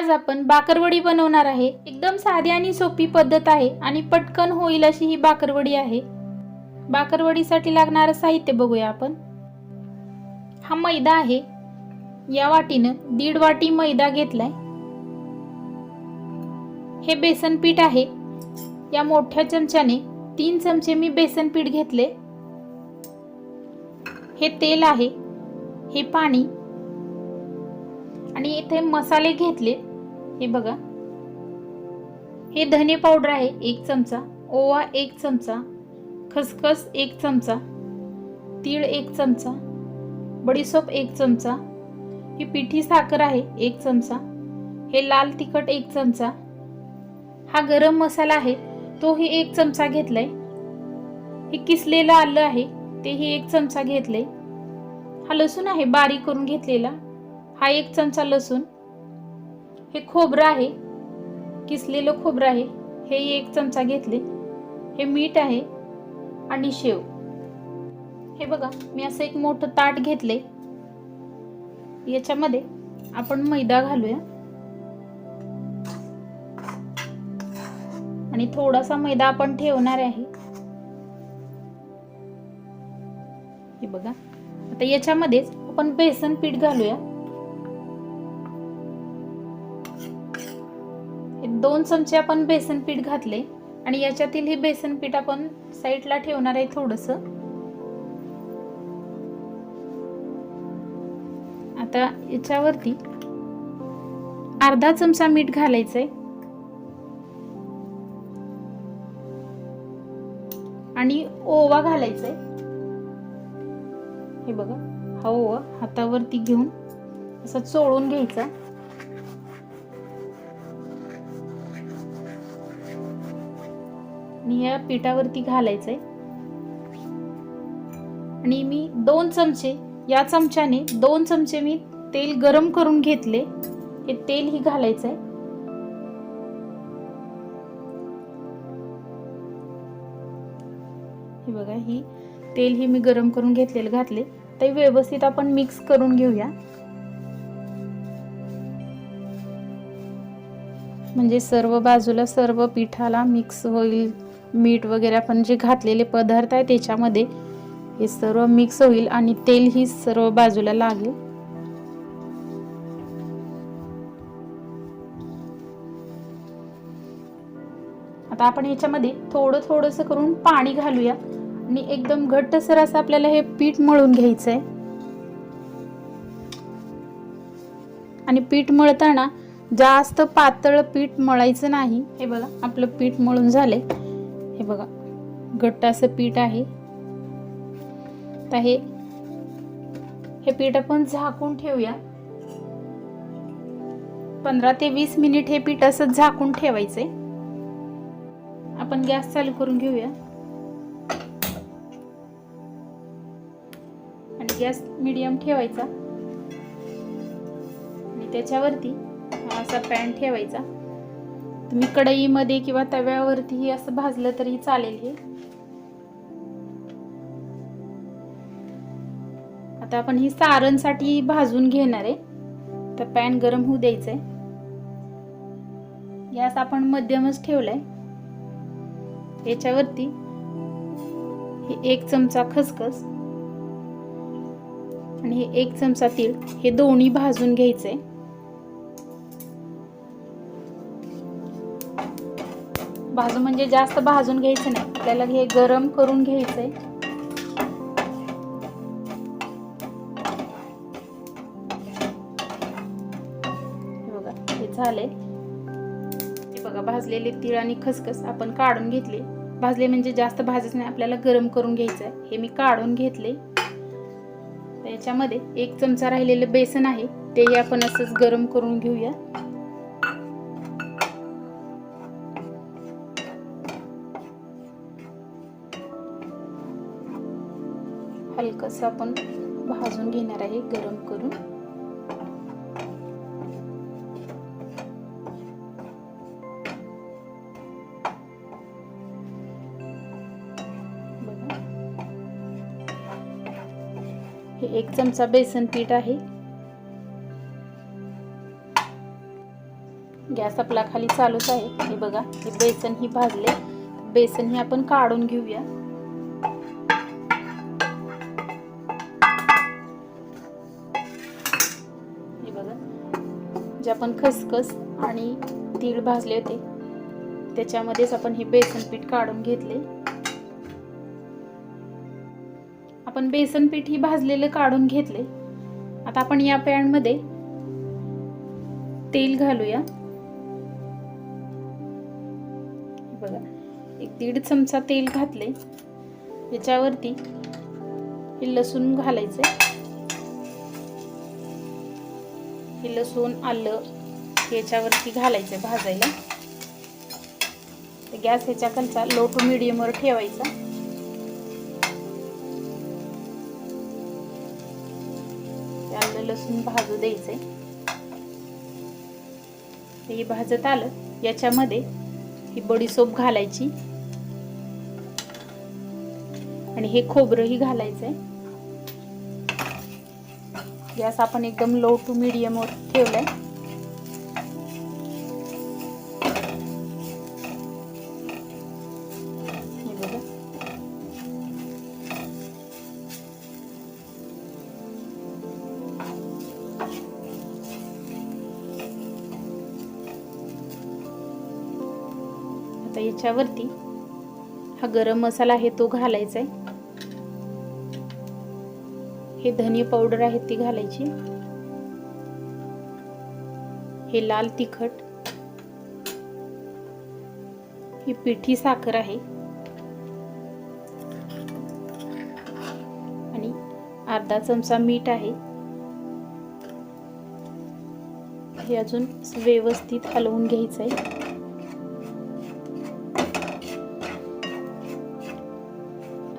आज आपण बाकरवडी बनवणार आहे. एकदम साधी आणि सोपी पद्धत आहे आणि पटकन होईल अशी ही बाकरवडी आहे. बाकरवडीसाठी लागणारं साहित्य बघूया आपण. हा मैदा आहे. या वाटीनं दीड वाटी मैदा घेतलाय. हे बेसन पीठ आहे. या मोठ्या चमच्याने तीन चमचे मी बेसन पीठ घेतले. हे तेल आहे. हे पाणी. आणि इथे मसाले घेतले. हे बघा. हे धने पावडर आहे एक चमचा. ओवा एक चमचा. खसखस एक चमचा. तीळ एक चमचा. बडीसोप एक चमचा. ही पिठी साखर आहे एक चमचा. हे लाल तिखट एक चमचा. हा गरम मसाला आहे तोही एक चमचा घेतलाय. हे किसलेलं आलं आहे तेही एक चमचा घेतलंय. हा लसूण आहे बारीक करून घेतलेला. हा एक चमचा लसूण. हे खोबरं आहे किसलेलं खोबरं आहे हे एक चमचा घेतले. हे मीठ आहे आणि शेव. हे बघा मी असं एक मोठं ताट घेतले. याच्यामध्ये आपण मैदा घालूया. आणि थोडासा मैदा आपण ठेवणार आहे. हे बघा आता याच्यामध्येच आपण बेसन पीठ घालूया. दोन चमचे आपण बेसन पीठ घातले आणि याच्यातील हे बेसन पीठ आपण साईडला ठेवणार आहे थोडस. आता याच्यावरती अर्धा चमचा मीठ घालायचंय. आणि ओवा घालायचाय. हे बघा हा ओवा हातावरती घेऊन असा चोळून घ्यायचा. आणि या पिठावरती घालायचंय. आणि मी दोन चमचे या चमच्याने दोन चमचे मी तेल गरम करून घेतले. हे तेल ही घालायचंय. हे बघा ही तेल ही मी गरम करून घेतलेलं घातले. ते व्यवस्थित आपण मिक्स करून घेऊया. म्हणजे सर्व बाजूला सर्व पिठाला मिक्स होईल. मीठ वगैरे आपण जे घातलेले पदार्थ आहे त्याच्यामध्ये हे सर्व मिक्स होईल आणि तेल ही सर्व बाजूला लागेल. आता आपण याच्यामध्ये थोडं थोडंसं करून पाणी घालूया. आणि एकदम घट्टसर असं आपल्याला हे पीठ मळून घ्यायचंय. आणि पीठ मळताना जास्त पातळ पीठ मळायचं नाही. हे बघा आपलं पीठ मळून झाले हे बघा घट्ट असं पीठ आहे. तर हे हे पीठ आपण झाकून ठेवूया. पंधरा ते वीस मिनिट हे पीठ असं झाकून ठेवायचंय. आपण गॅस चालू करून घेऊया. आणि गॅस मिडियम ठेवायचा. आणि त्याच्यावरती असा पॅन ठेवायचा. तुम्ही कढईमध्ये किंवा तव्यावरतीही असं भाजलं तरी चालेल हे. आता आपण ही सारणसाठी भाजून घेणार आहे. तर पॅन गरम होऊ द्यायचंय. गॅस आपण मध्यमच ठेवलाय. याच्यावरती हे एक चमचा खसखस आणि हे एक चमचा तीळ हे दोन्ही भाजून घ्यायचंय. भाजून म्हणजे जास्त भाजून घ्यायचं नाही. आपल्याला हे गरम करून घ्यायचंय. आहे बघा हे झाले हे बघा भाजलेले तीळ आणि खसखस आपण काढून घेतले. भाजले म्हणजे जास्त भाजत नाही आपल्याला गरम करून घ्यायचं आहे हे मी काढून घेतले. त्याच्यामध्ये एक चमचा राहिलेलं बेसन आहे तेही आपण असंच गरम करून घेऊया. असं आपण भाजून घेणार आहे गरम करून. हे एक चमचा बेसन पीठ आहे. गॅस आपला खाली चालूच आहे. हे बघा हे बेसन ही भाजले. बेसन ही आपण काढून घेऊया. आपण खसखस आणि तीळ भाजले होते. त्याच्यामध्येच आपण हे बेसन पीठ काढून घेतले. आपण बेसन पीठ ही भाजलेलं काढून घेतले. आता आपण या पॅनमध्ये तेल घालूया. बघा एक दीड चमचा तेल घातले. याच्यावरती हे लसूण घालायचे हे लसूण आलं याच्यावरती घालायचं भाजायला. गॅस ह्याच्या खालचा लो टू मिडियमवर ठेवायचा. ते आलं लसूण भाजू द्यायचंय. हे भाजत आलं. याच्यामध्ये ही बडीसोप घालायची. आणि हे खोबरंही घालायचंय. गॅस आपण एकदम लो टू मिडियमवर ठेवलाय. आता याच्यावरती हा गरम मसाला आहे तो घालायचा आहे हे धनी पावडर आहे ती घालायची. हे लाल तिखट. ही पिठी साखर आहे. आणि अर्धा चमचा मीठ आहे. हे अजून व्यवस्थित हलवून घ्यायचं आहे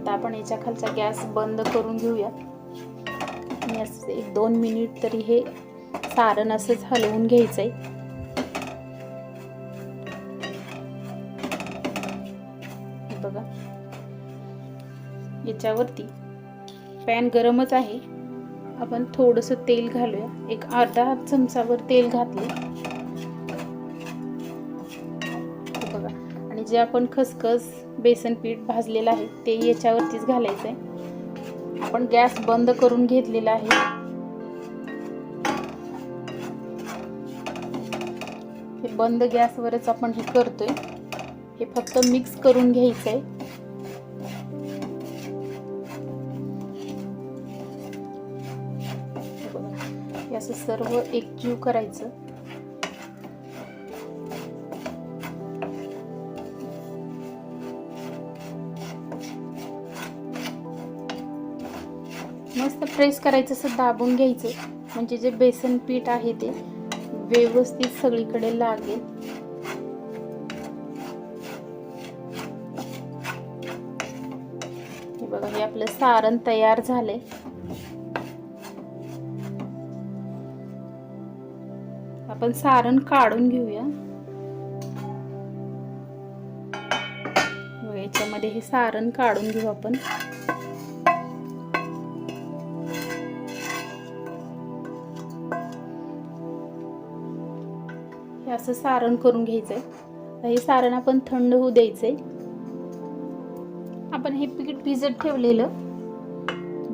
आता आपण याच्या खालचा गॅस बंद करून घेऊया आणि असं एक दोन मिनिट तरी हे सारण असंच हलवून घ्यायचंय. आहे बघा. याच्यावरती पॅन गरमच आहे. आपण थोडस तेल घालूया. एक अर्धा चमचावर तेल घातले बघा. आणि जे आपण खसखस बेसन पीठ भाजलेलं आहे ते याच्यावरतीच घालायचं आहे आपण गॅस बंद करून घेतलेला आहे. हे बंद गॅसवरच आपण हे करतोय. हे फक्त मिक्स करून घ्यायचंय. हे असं सर्व एकजीव करायचं. प्रेस करायचं असं दाबून घ्यायचं. म्हणजे जे बेसन पीठ आहे ते व्यवस्थित सगळीकडे लागेल. हे बघा हे आपलं सारण तयार झालंय. आपण सारण काढून घेऊया. याच्यामध्ये हे सारण काढून घेऊ आपण. असं सारण करून घ्यायचंय. हे सारण आपण थंड होऊ द्यायचंय. आपण हे पीठ भिजत ठेवलेलं.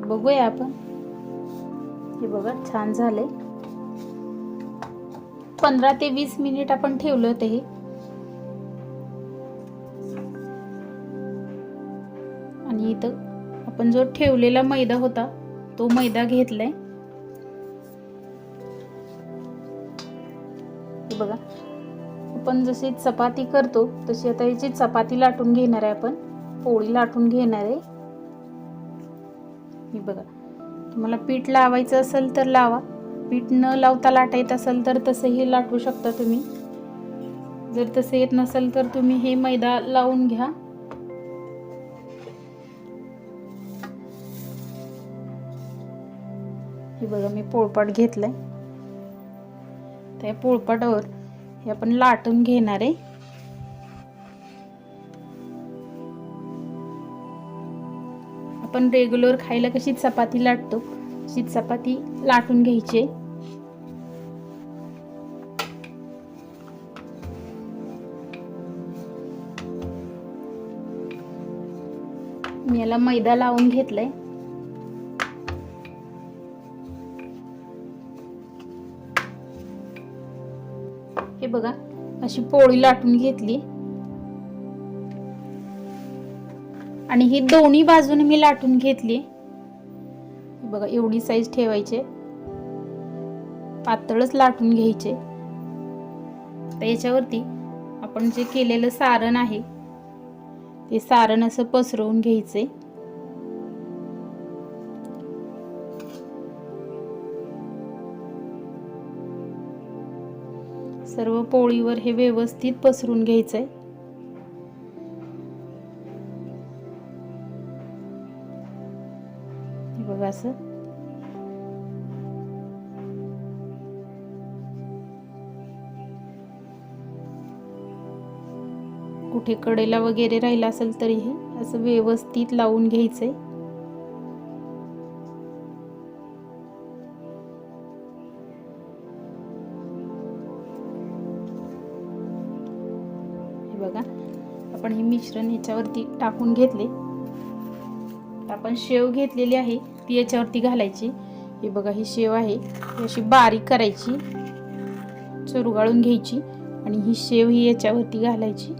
बघूया आपण. हे बघा छान झालंय. पंधरा ते वीस मिनिट आपण ठेवलं होतं हे. आणि इथं आपण जो ठेवलेला मैदा होता तो मैदा घेतलाय. बघा. आपण जशी चपाती करतो तशी आता याची चपाती लाटून घेणार आहे आपण पोळी लाटून घेणार आहे. हे बघा. तुम्हाला पीठ लावायचं असेल तर लावा. पीठ न लावता लाटायचं असेल तर तसंही लाटू शकता तुम्ही. जर तसं येत नसेल तर तुम्ही हे मैदा लावून घ्या. हे बघा मी पोळपाट घेतलाय. त्या पोळपाटावर हे आपण लाटून घेणार आहे. आपण रेग्युलर खायला कशी चपाती लाटतो तशी चपाती लाटून घ्यायची मी याला मैदा लावून घेतलाय. हे बघा. अशी पोळी लाटून घेतली. आणि ही दोन्ही बाजूने मी लाटून घेतली. बघा एवढी साईज ठेवायचे. पातळच लाटून घ्यायचे. तर याच्यावरती आपण जे केलेलं सारण आहे ते सारण असं पसरवून घ्यायचे सर्व पोळीवर हे व्यवस्थित पसरून घ्यायचंय. आहे बघा असं. कुठे कडेला वगैरे राहिला असेल तरीही असं व्यवस्थित लावून घ्यायचंय. आहे मिश्रण ह्याच्यावरती टाकून घेतले. आपण शेव घेतलेली आहे ती याच्यावरती घालायची. हे बघा ही शेव आहे. ही अशी बारीक करायची. चुरगाळून घ्यायची आणि ही शेव ही याच्यावरती घालायची.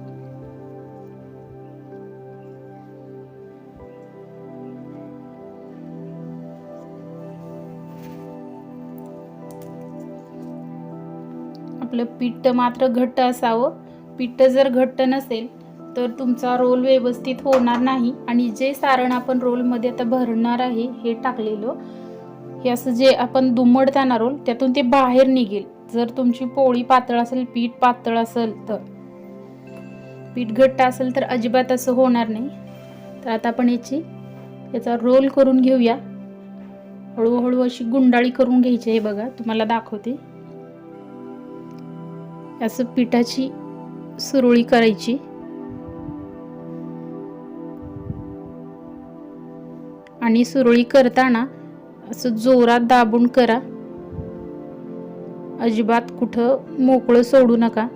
आपलं पीठ मात्र घट्ट असावं. पीठ जर घट्ट नसेल तर तुमचा रोल व्यवस्थित होणार नाही आणि जे सारण आपण रोलमध्ये आता भरणार आहे हे टाकलेलं हे असं जे आपण दुमडताना रोल त्यातून ते बाहेर निघेल. जर तुमची पोळी पातळ असेल पीठ पातळ असेल तर. पीठ घट्ट असेल तर अजिबात असं होणार नाही. तर आता आपण याची याचा रोल करून घेऊया. हळूहळू अशी गुंडाळी करून घ्यायची हे बघा तुम्हाला दाखवते. असं पिठाची सुरळी करायची. आणि सुरळी करताना असं जोरात दाबून करा. अजिबात कुठं मोकळं सोडू नका.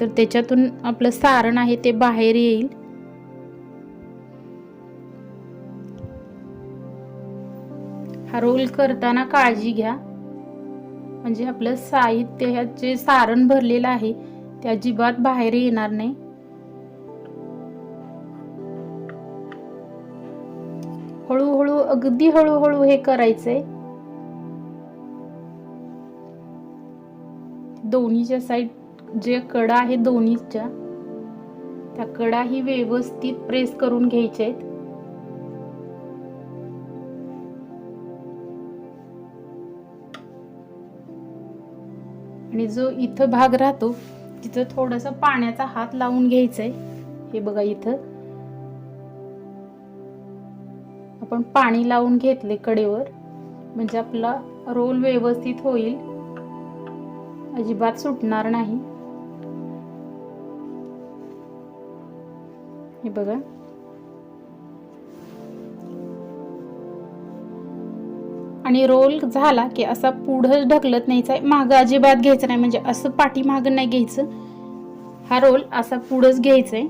तर त्याच्यातून आपलं सारण आहे ते बाहेर येईल. हा रोल करताना काळजी घ्या. म्हणजे आपलं साहित्य ह्यात जे सारण भरलेलं आहे ते अजिबात बाहेर येणार नाही. अगदी हळूहळू हे करायचंय. दोन्हीच्या साईड जे कडा आहे दोन्हीच्या त्या कडा ही व्यवस्थित प्रेस करून घ्यायच्या आहेत आणि जो इथं भाग राहतो तिथं थोडंसं पाण्याचा हात लावून घ्यायचा आहे हे बघा इथं. आपण पाणी लावून घेतले कडेवर म्हणजे आपला रोल व्यवस्थित होईल. अजिबात सुटणार नाही. हे बघा. आणि रोल झाला की असा पुढं ढकलत न्यायचा मागं अजिबात घ्यायचं नाही म्हणजे असं पाठीमागं नाही घ्यायचं. हा रोल असा पुढंच घ्यायचा आहे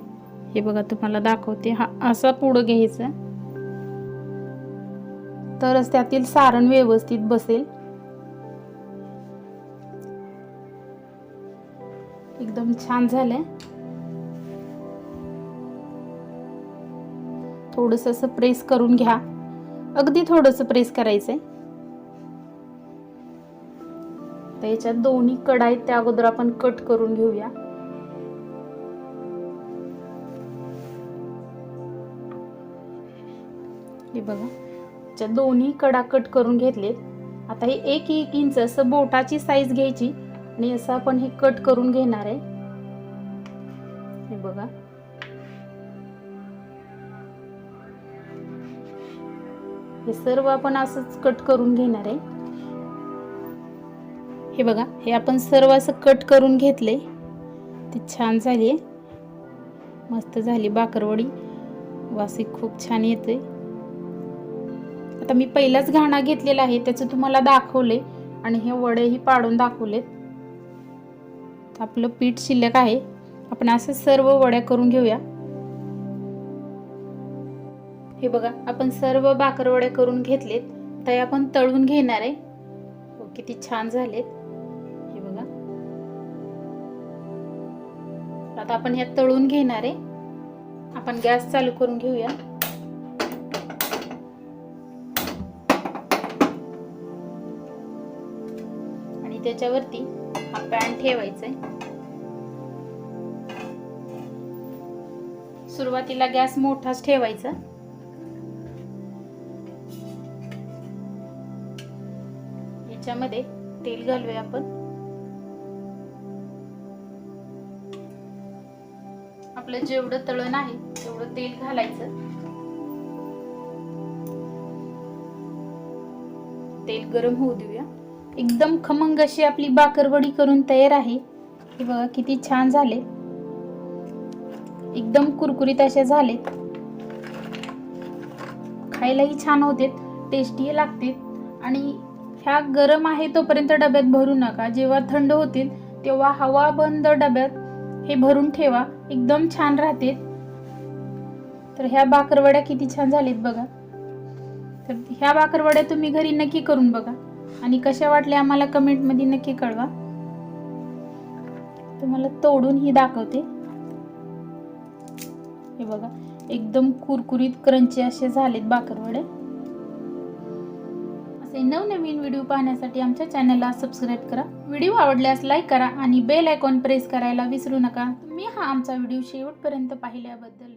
हे बघा तुम्हाला दाखवते. हा असा पुढं घ्यायचा. तरच त्यातील सारण व्यवस्थित बसेल. एकदम छान झालंय. थोडस असं प्रेस करून घ्या. अगदी थोडस प्रेस करायचंय. तर याच्यात दोन्ही कडा आहेत त्या अगोदर आपण कट करून घेऊया. हे बघा. साईजच्या दोन्ही कडा कट करून घेतलेत. आता हे एक एक इंच असं बोटाची साईज घ्यायची आणि असं आपण हे कट करून घेणार आहे. हे बघा. हे सर्व आपण असंच कट करून घेणार आहे. हे बघा हे आपण सर्व असं कट करून घेतले. ती छान झाली मस्त झाली बाकरवडी. वासी खूप छान येते आता मी पहिलाच घाणा घेतलेला आहे त्याचं तुम्हाला दाखवले आणि हे वडेही पाडून दाखवलेत. आपलं पीठ शिल्लक आहे. आपण असं सर्व वड्या करून घेऊया. हे बघा आपण सर्व बाकरवड्या करून घेतलेत. तर आपण तळून घेणार आहे. हो, किती छान झालेत. हे बघा. आता आपण ह्या तळून घेणार आहे. आपण गॅस चालू करून घेऊया. त्याच्यावरती हा पॅन ठेवायचा आहे सुरुवातीला गॅस मोठाच ठेवायचा. याच्यामध्ये तेल घालूया आपण. आपलं जेवढं तळण आहे तेवढं तेल घालायचं. तेल गरम होऊ देऊया. एकदम खमंग अशी आपली बाकरवडी करून तयार आहे. हे बघा किती छान झाले. एकदम कुरकुरीत अशा झालेत खायलाही छान होते टेस्टी लागते आणि ह्या गरम आहे तोपर्यंत डब्यात भरू नका. जेव्हा थंड होतील तेव्हा हवा बंद डब्यात हे भरून ठेवा. एकदम छान राहते तर ह्या बाकरवड्या किती छान झालेत बघा. तर ह्या बाकरवड्या तुम्ही घरी नक्की करून बघा. आणि कशा वाटल्या आम्हाला कमेंटमध्ये नक्की कळवा. तुम्हाला तोडून ही दाखवते. हे बघा एकदम कुरकुरीत क्रंची असे झालेत बाकरवडे असे नवनवीन व्हिडिओ पाहण्यासाठी आमच्या चॅनलला सबस्क्राईब करा. व्हिडिओ आवडल्यास लाईक करा आणि बेल आयकॉन प्रेस करायला विसरू नका. तुम्ही हा आमचा व्हिडिओ शेवटपर्यंत पाहिल्याबद्दल